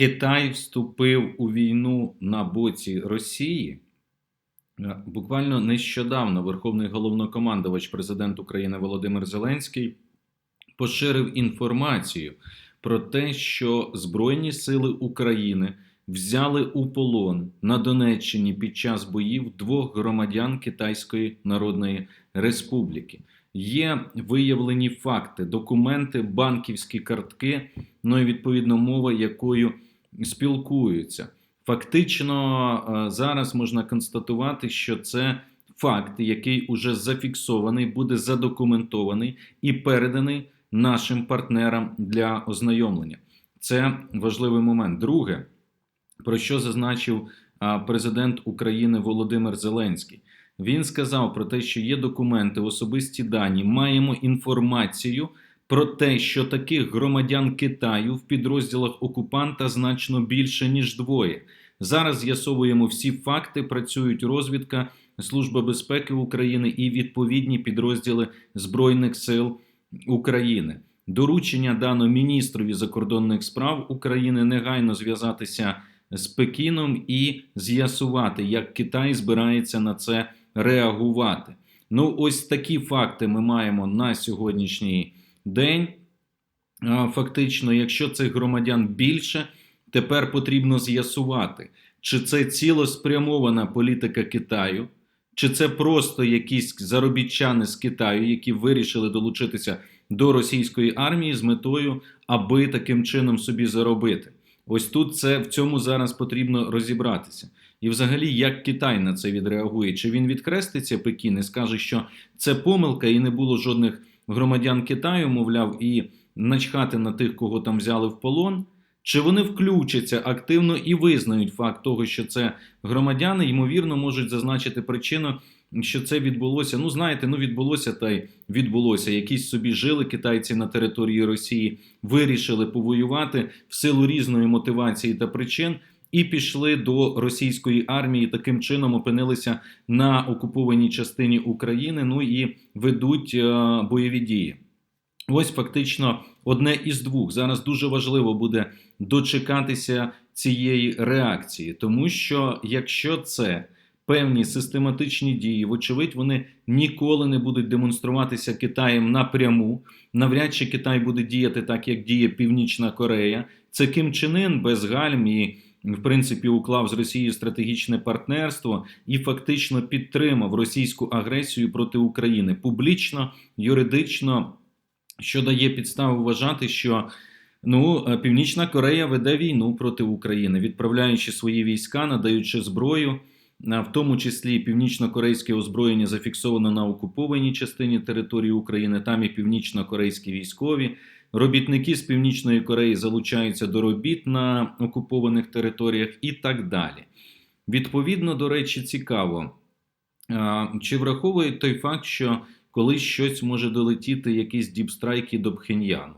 Китай вступив у війну на боці Росії. Е, Буквально нещодавно Верховний головнокомандувач президент України Володимир Зеленський поширив інформацію про те, що Збройні сили України взяли у полон на Донеччині під час боїв двох громадян Китайської Народної Республіки. Є виявлені факти, документи, банківські картки, ну і відповідно мова, якою спілкуються. Фактично, е, зараз можна констатувати, що це факт, який уже зафіксований, буде задокументований і переданий нашим партнерам для ознайомлення. Це важливий момент. Друге, про що зазначив президент України Володимир Зеленський. Він сказав про те, що є документи, особисті дані, маємо інформацію про те, що таких громадян Китаю в підрозділах окупанта значно більше ніж двоє. Зараз з'ясовуємо всі факти. Працюють розвідка, Служба безпеки України і відповідні підрозділи Збройних сил України. Доручення дано міністрові закордонних справ України негайно зв'язатися з Пекіном і з'ясувати, як Китай збирається на це реагувати. Ну, ось такі факти ми маємо на сьогоднішній день. Фактично, якщо цих громадян більше, тепер потрібно з'ясувати, чи це цілеспрямована політика Китаю, чи це просто якісь заробітчани з Китаю, які вирішили долучитися до російської армії з метою, аби таким чином собі заробити. Ось тут це в цьому зараз потрібно розібратися. І, взагалі, як Китай на це відреагує? Чи він відкреститься Пекін і скаже, що це помилка, і не було жодних громадян Китаю, мовляв, і начхати на тих, кого там взяли в полон? Чи вони включаться активно і визнають факт того, що це громадяни, ймовірно, можуть зазначити причину, що це відбулося. Ну, знаєте, ну відбулося та й відбулося. Якісь собі жили китайці на території Росії, вирішили повоювати в силу різної мотивації та причин. І пішли до російської армії, таким чином опинилися на окупованій частині України. Ну і ведуть е, бойові дії. Ось фактично одне із двох. Зараз дуже важливо буде дочекатися цієї реакції, тому що якщо це певні систематичні дії, вочевидь, вони ніколи не будуть демонструватися Китаєм напряму. Навряд чи Китай буде діяти так, як діє Північна Корея. Це Ким Чен Ын без гальм і в принципі уклав з Росією стратегічне партнерство і фактично підтримав російську агресію проти України публічно, юридично, що дає підставу вважати, що ну, е, Північна Корея веде війну проти України, відправляючи свої війська, надаючи зброю. В тому числі північно-корейське озброєння зафіксовано на окупованій частині території України. Там і північно-корейські військові. Робітники з Північної Кореї залучаються до робіт на окупованих територіях і так далі. Відповідно, до речі, цікаво, чи враховує той факт, що колись щось може долетіти, якісь діпстрайки до Пхеньяну?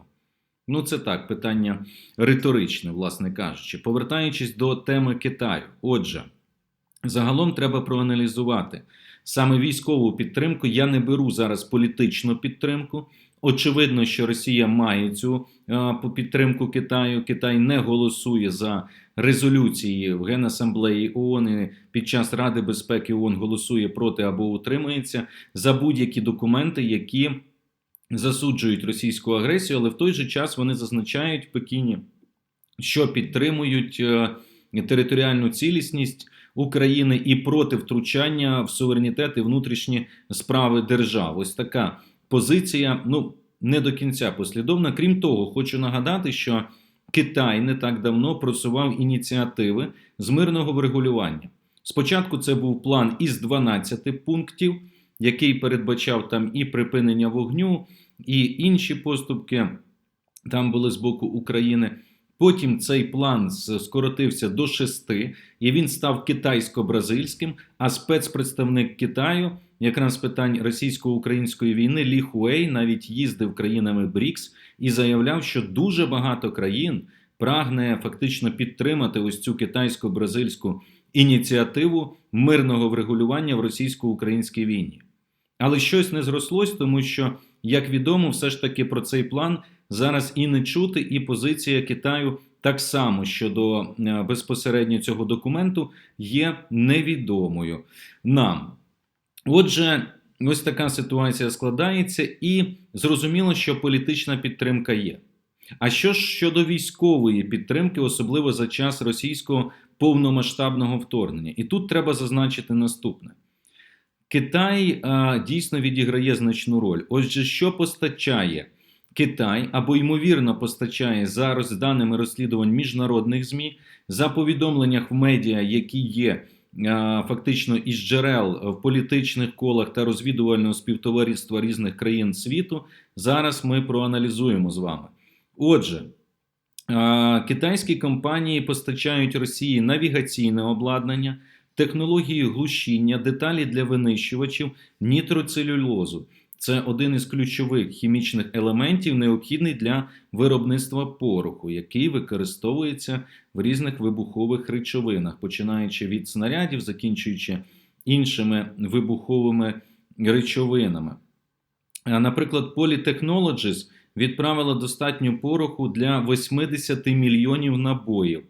Ну, це так, питання риторичне, власне кажучи. Повертаючись до теми Китаю. Отже, загалом треба проаналізувати саме військову підтримку. Я не беру зараз політичну підтримку. Очевидно, що Росія має цю підтримку Китаю. Китай не голосує за резолюції в Генасамблеї ООН і під час Ради безпеки ООН голосує проти або утримується за будь-які документи, які засуджують російську агресію, але в той же час вони зазначають в Пекіні, що підтримують е, територіальну цілісність. України і проти втручання в суверенітет і внутрішні справи держав. Ось така позиція ну не до кінця послідовна. Крім того, хочу нагадати, що Китай не так давно просував ініціативи з мирного врегулювання. Спочатку це був план із 12 пунктів, який передбачав там і припинення вогню, і інші поступки там були з боку України. Потім цей план скоротився до шести, і він став китайсько-бразильським. А спецпредставник Китаю, якраз питань російсько-української війни, Лі Хуей навіть їздив країнами БРІКС і заявляв, що дуже багато країн прагне фактично підтримати ось цю китайсько-бразильську ініціативу мирного врегулювання в російсько-українській війні. Але щось не зрослось, тому що, як відомо, все ж таки про цей план зараз і не чути, і позиція Китаю так само щодо е, безпосередньо цього документу є невідомою нам. Отже, ось така ситуація складається, і зрозуміло, що політична підтримка є. А що ж щодо військової підтримки, особливо за час російського повномасштабного вторгнення? І тут треба зазначити наступне: Китай а, дійсно відіграє значну роль. Отже, що постачає Китай або ймовірно постачає зараз з даними розслідувань міжнародних ЗМІ за повідомленнях в медіа, які є. Фактично із джерел в політичних колах та розвідувального співтовариства різних країн світу зараз ми проаналізуємо з вами. Отже, китайські компанії постачають Росії навігаційне обладнання, технології глушіння, деталі для винищувачів, нітроцелюлозу. Це один із ключових хімічних елементів, необхідний для виробництва пороху, який використовується в різних вибухових речовинах, починаючи від снарядів, закінчуючи іншими вибуховими речовинами. Наприклад, Polytechnologies відправила достатньо пороху для 80 мільйонів набоїв.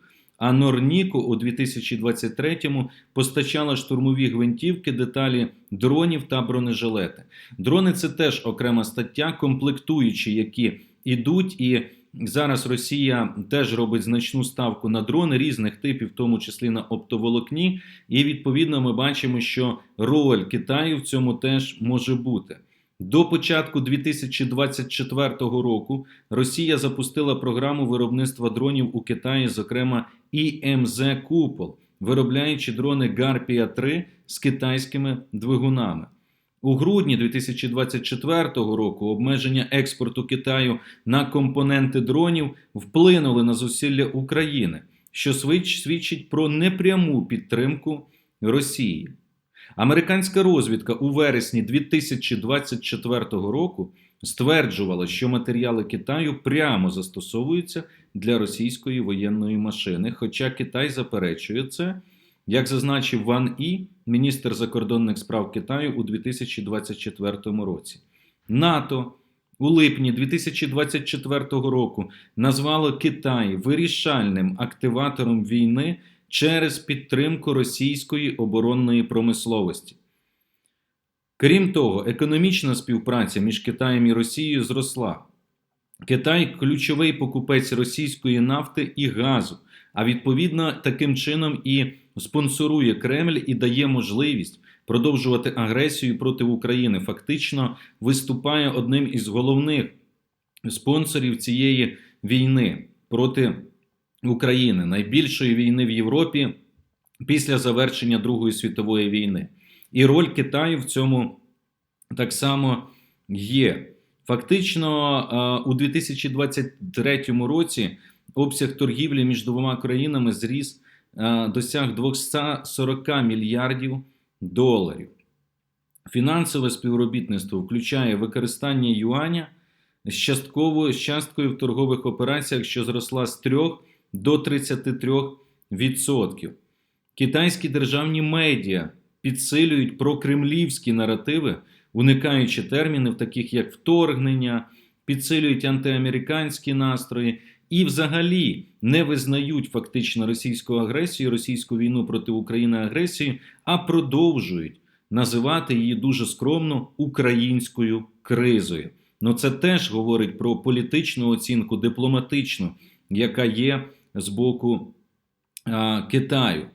А Норніко у 2023-му постачала штурмові гвинтівки, деталі дронів та бронежилети. Дрони це теж окрема стаття, комплектуючі, які йдуть, і зараз Росія теж робить значну ставку на дрони різних типів, в тому числі на оптоволокні. І відповідно ми бачимо, що роль Китаю в цьому теж може бути. До початку 2024 року Росія запустила програму виробництва дронів у Китаї, зокрема ІМЗ Купол, виробляючи дрони Гарпія 3 з китайськими двигунами. У грудні 2024 року обмеження експорту Китаю на компоненти дронів вплинули на зусилля України, що свідчить про непряму підтримку Росії. Американська розвідка у вересні 2024 року стверджувала, що матеріали Китаю прямо застосовуються для російської воєнної машини. Хоча Китай заперечує це, як зазначив Ван І, міністр закордонних справ Китаю у 2024 році. НАТО у липні 2024 року назвало Китай вирішальним активатором війни через підтримку російської оборонної промисловості. Крім того, економічна співпраця між Китаєм і Росією зросла. Китай ключовий покупець російської нафти і газу, а відповідно таким чином і спонсорує Кремль і дає можливість продовжувати агресію проти України. Фактично виступає одним із головних спонсорів цієї війни проти України, найбільшої війни в Європі після завершення Другої світової війни. І роль Китаю в цьому так само є. Фактично, у 2023 році обсяг торгівлі між двома країнами зріс досяг 240 мільярдів доларів. Фінансове співробітництво включає використання юаня з частковою часткою в торгових операціях, що зросла з 3 до 33%. Китайські державні медіа підсилюють прокремлівські наративи, уникаючи термінів, таких як вторгнення, підсилюють антиамериканські настрої і, взагалі, не визнають фактично російську агресію, російську війну проти України агресію, а продовжують називати її дуже скромно українською кризою. Ну це теж говорить про політичну оцінку, дипломатичну, яка є з боку Китаю.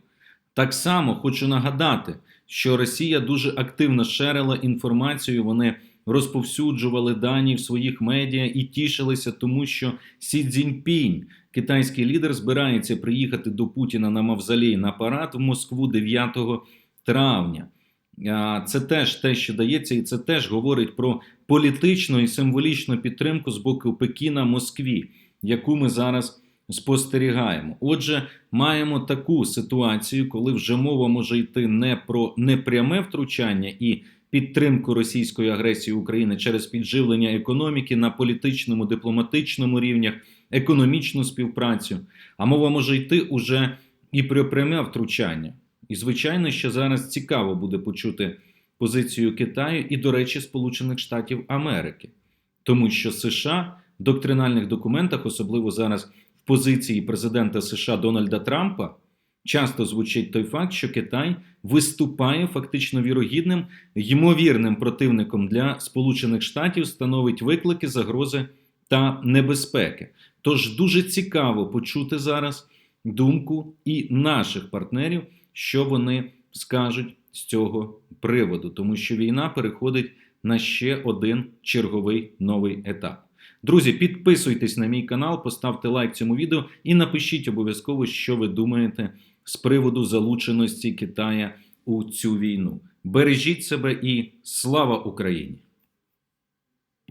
Так само хочу нагадати, що Росія дуже активно шерила інформацію. Вони розповсюджували дані в своїх медіа і тішилися, тому що Сі Цзіньпінь, китайський лідер, збирається приїхати до Путіна на Мавзолей на парад в Москву 9 травня. Це теж те, що дається, і це теж говорить про політичну і символічну підтримку з боку Пекіна Москві, яку ми зараз спостерігаємо. Отже, маємо таку ситуацію, коли вже мова може йти не про непряме втручання і підтримку російської агресії України через підживлення економіки на політичному, дипломатичному рівнях, економічну співпрацю, а мова може йти уже і про пряме втручання. І, звичайно, що зараз цікаво буде почути позицію Китаю і, до речі, Сполучених Штатів Америки, тому що США в доктринальних документах, особливо зараз позиції президента США Дональда Трампа часто звучить той факт, що Китай виступає фактично вірогідним, ймовірним противником для Сполучених Штатів, становить виклики, загрози та небезпеки. Тож дуже цікаво почути зараз думку і наших партнерів, що вони скажуть з цього приводу, тому що війна переходить на ще один черговий новий етап. Друзі, підписуйтесь на мій канал, поставте лайк цьому відео і напишіть обов'язково, що ви думаєте з приводу залученості Китая у цю війну. Бережіть себе і слава Україні!